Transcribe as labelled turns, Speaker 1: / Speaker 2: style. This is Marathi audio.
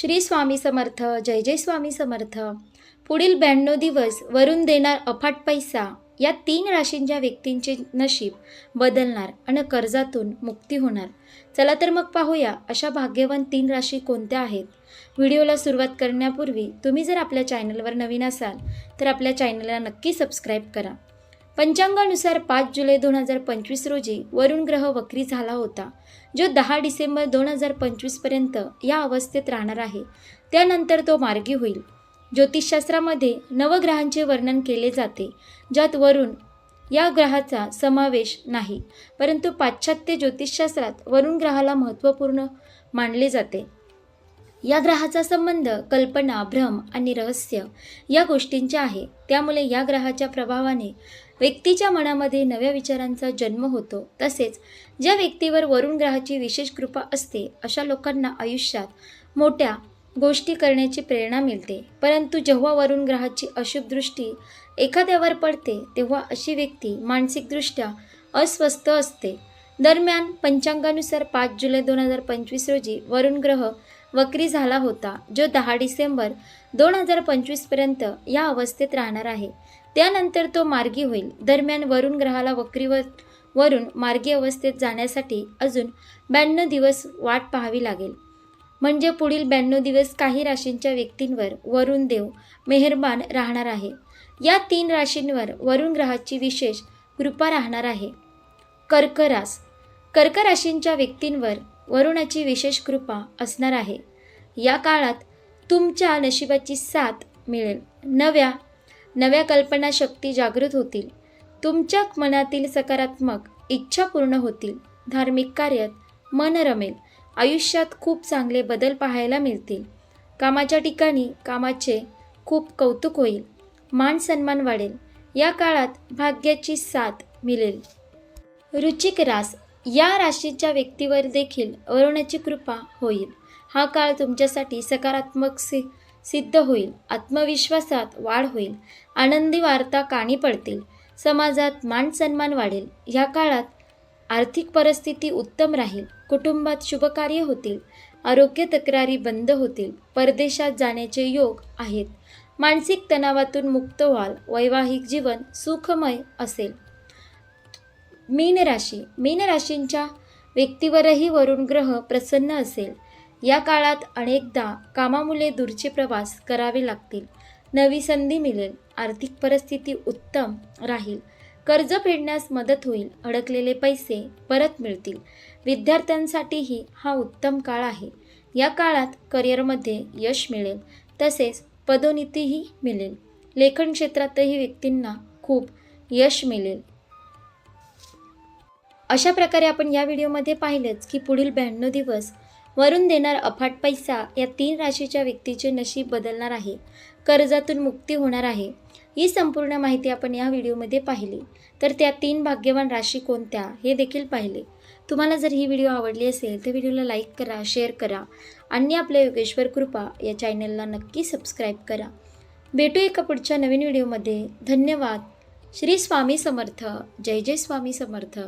Speaker 1: श्री स्वामी समर्थ जय जय स्वामी समर्थ. पुढील ब्याण्णव दिवस वरून देणार अफाट पैसा. या तीन राशींच्या व्यक्तींचे नशीब बदलणार आणि कर्जातून मुक्ती होणार. चला तर मग पाहूया अशा भाग्यवान तीन राशी कोणत्या आहेत. व्हिडिओला सुरुवात करण्यापूर्वी तुम्ही जर आपल्या चॅनलवर नवीन असाल तर आपल्या चॅनलला नक्की सबस्क्राईब करा. पंचांगानुसार पाच जुलै दोन हजार पंचवीस रोजी वरुण ग्रह वक्री झाला होता जो दहा डिसेंबर दोन हजार पंचवीसपर्यंत या अवस्थेत राहणार आहे. त्यानंतर तो मार्गी होईल. ज्योतिषशास्त्रामध्ये नवग्रहांचे वर्णन केले जाते ज्यात वरुण या ग्रहाचा समावेश नाही परंतु पाश्चात्य ज्योतिषशास्त्रात वरुण ग्रहाला महत्त्वपूर्ण मानले जाते. या ग्रहाचा संबंध कल्पना भ्रम आणि रहस्य या गोष्टींचे आहे. त्यामुळे या ग्रहाच्या प्रभावाने व्यक्तीच्या मनामध्ये नव्या विचारांचा जन्म होतो. तसेच ज्या व्यक्तीवर वरुण ग्रहाची विशेष कृपा असते अशा लोकांना आयुष्यात मोठ्या गोष्टी करण्याची प्रेरणा मिळते. परंतु जेव्हा वरुण ग्रहाची अशुभ दृष्टी एखाद्यावर पडते तेव्हा अशी व्यक्ती मानसिकदृष्ट्या अस्वस्थ असते. दरम्यान पंचांगानुसार पाच जुलै दोन हजार पंचवीस रोजी वरुण ग्रह वक्री झाला होता जो दहा डिसेंबर दोन हजार पंचवीसपर्यंत या अवस्थेत राहणार आहे. त्यानंतर तो मार्गी होईल. दरम्यान वरुण ग्रहाला वक्रीवर वरून मार्गी अवस्थेत जाण्यासाठी अजून ब्याण्णव दिवस वाट पाहावी लागेल. म्हणजे पुढील ब्याण्णव दिवस काही राशींच्या व्यक्तींवर वरुण देव मेहरबान राहणार आहे. या तीन राशींवर वरुण ग्रहाची विशेष कृपा राहणार आहे. कर्करास कर्क राशींच्या व्यक्तींवर वरुणाची विशेष कृपा असणार आहे. या काळात तुमच्या नशिबाची साथ मिळेल. नव्या नव्या कल्पनाशक्ती जागृत होतील. तुमच्या मनातील सकारात्मक इच्छा पूर्ण होतील. धार्मिक कार्यात मन रमेल. आयुष्यात खूप चांगले बदल पाहायला मिळतील. कामाच्या ठिकाणी कामाचे खूप कौतुक होईल. मान सन्मान वाढेल. या काळात भाग्याची साथ मिळेल. रुचिक रास. या राशीच्या व्यक्तीवर देखील वरुणाची कृपा होईल. हा काळ तुमच्यासाठी सकारात्मक सि सिद्ध होईल. आत्मविश्वासात वाढ होईल. आनंदी वार्ता काणी पडतील. समाजात मान सन्मान वाढेल. ह्या काळात आर्थिक परिस्थिती उत्तम राहील. कुटुंबात शुभकार्य होतील. आरोग्य तक्रारी बंद होतील. परदेशात जाण्याचे योग आहेत. मानसिक तणावातून मुक्त व्हाल. वैवाहिक जीवन सुखमय असेल. मीन राशी मीन राशींच्या व्यक्तीवरही वरुण ग्रह प्रसन्न असेल. या काळात अनेकदा कामामुळे दूरचे प्रवास करावे लागतील. नवी संधी मिळेल आर्थिक परिस्थिती उत्तम राहील कर्ज फेडण्यास मदत होईल अडकलेले पैसे परत मिळतील. विद्यार्थ्यांसाठीही हा उत्तम काळ आहे. या काळात करिअरमध्ये यश मिळेल तसेच पदोन्नतीही मिळेल. लेखन क्षेत्रातही व्यक्तींना खूप यश मिळेल. अशा प्रकारे आपण या व्हिडिओमध्ये पाहिलंच की पुढील ब्याण्णव दिवस वरून देणार अफाट पैसा या तीन राशीच्या व्यक्तीचे नशीब बदलणार आहे. कर्जातून मुक्ती होणार आहे. ही संपूर्ण माहिती आपण या व्हिडिओमध्ये पाहिली. तर त्या तीन भाग्यवान राशी कोणत्या हे देखील पाहिले. तुम्हाला जर ही व्हिडिओ आवडली असेल तर व्हिडिओला लाईक करा शेअर करा आणि आपल्या योगेश्वर कृपा या चॅनलला नक्की सबस्क्राईब करा. भेटू एका पुढच्या नवीन व्हिडिओमध्ये. धन्यवाद. श्री स्वामी समर्थ. जय जय स्वामी समर्थ.